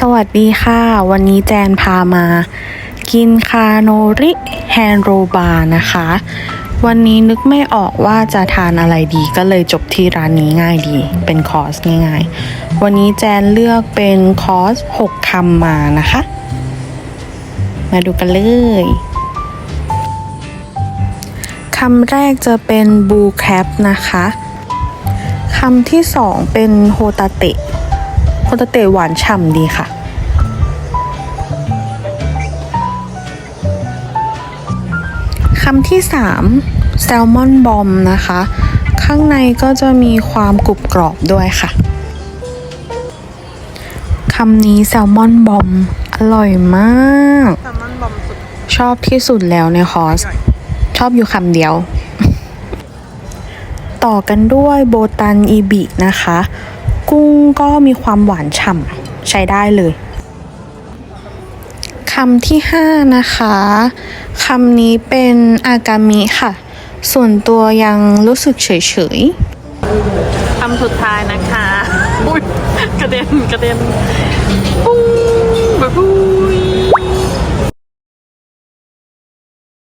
สวัสดีค่ะ วันนี้แจนพามา กินคาโนริแฮนโรบานะคะ วันนี้นึกไม่ออกว่าจะทานอะไรดีก็เลยจบที่ร้านนี้ง่ายดี เป็นคอร์สง่ายๆ วันนี้แจนเลือกเป็นคอร์ส 6คำมานะคะ มาดูกันเลยคำแรกจะเป็นบูแคปนะคะคำที่สองเป็นโฮตาเตะ ตาเตะหวานฉ่ำดีค่ะ คำที่สามแซลมอนบอมนะคะ ข้างในก็จะมีความกรุบกรอบด้วยค่ะ คำนี้แซลมอนบอม อร่อยมากแซลมอนบอมสุดชอบที่สุดแล้วในคอร์ส ชอบอยู่คำเดียว ต่อกันด้วยโบตันอีบินะคะ กุ้งก็มีความหวานฉ่ำใช้ได้เลยคำที่ 5 นะคะคำนี้เป็นอากามิค่ะ ส่วนตัวยังรู้สึกเฉยๆคำสุดท้ายนะคะ อุ้ยกระเด็นกระเด็นปุ้ง